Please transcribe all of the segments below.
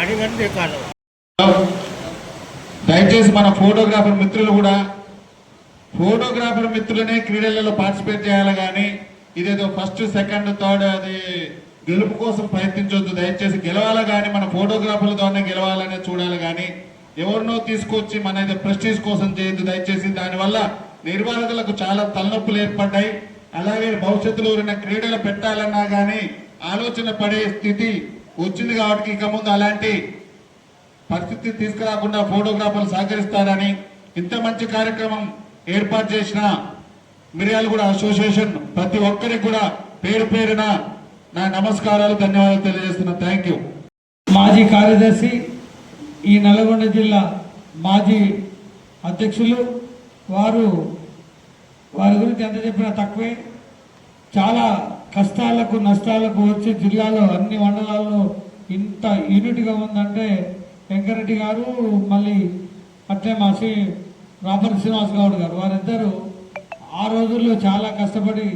అడిగండి కాదు. దయచేసి మన ఫోటోగ్రాఫర్ మిత్రులు కూడా ఫోటోగ్రాఫర్ మిత్రులనే క్రీడలలో పార్టిసిపేట్ చేయాలి కానీ ఇదేదో ఫస్ట్ సెకండ్ థర్డ్ అది గెలుపు కోసం ప్రయత్నించొద్దు. దయచేసి గెలవాలి కానీ మన ఫోటోగ్రాఫర్లతోనే గెలవాలనే చూడాలి కానీ ఎవరినో తీసుకొచ్చి మన ఏదో ప్రెస్టీజ్ కోసం చేయొద్దు. దయచేసి దానివల్ల నిర్వాహకులకు చాలా తలనొప్పులు ఏర్పడ్డాయి. అలాగే భవిష్యత్తులో క్రీడలు పెట్టాలన్నా కానీ ఆలోచన పడే స్థితి వచ్చింది కాబట్టి ఇక ముందు అలాంటి పరిస్థితి తీసుకురాకుండా ఫోటోగ్రాఫర్లు సహకరిస్తారని ఇంత మంచి కార్యక్రమం ఏర్పాటు చేసిన మిర్యాలగూడ అసోసియేషన్ ప్రతి ఒక్కరికి కూడా పేరు పేరున నా నమస్కారాలు ధన్యవాదాలు తెలియజేస్తున్నా. థ్యాంక్ యూ మాజీ కార్యదర్శి ఈ నల్గొండ జిల్లా మాజీ అధ్యక్షులు వారు వారి గురించి ఎంత చెప్పినా తక్కువే. చాలా కష్టాలకు నష్టాలకు వచ్చి జిల్లాలో అన్ని మండలాల్లో ఇంత యూనిట్గా ఉందంటే వెంకరెడ్డి గారు మళ్ళీ అట్లే మా శ్రీ రాపర్తి శ్రీనివాస్ గౌడ్ గారు వారిద్దరూ ఆ రోజుల్లో చాలా కష్టపడి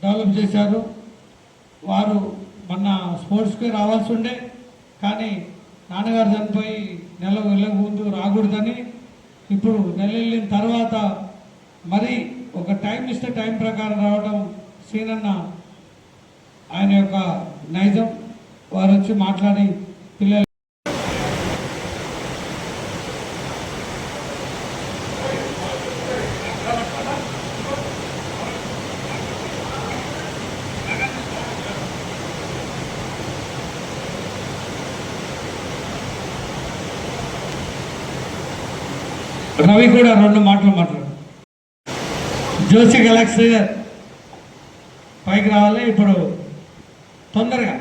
డెవలప్ చేశారు. వారు మొన్న స్పోర్ట్స్కి రావాల్సి ఉండే కానీ నాన్నగారు చనిపోయి నెల వెళ్ళక ముందు రాకూడదని ఇప్పుడు నెల వెళ్ళిన తర్వాత మరి ఒక టైం ఇస్తే టైం ప్రకారం రావడం సీనన్న ఆయన యొక్క నైజం వారు వచ్చి మాట్లాడి పిల్లలు రవి కూడా రెండు మాటలు మాట్లాడు. జోషి గెలాక్సీ పైకి రావాలి ఇప్పుడు తొందరగా.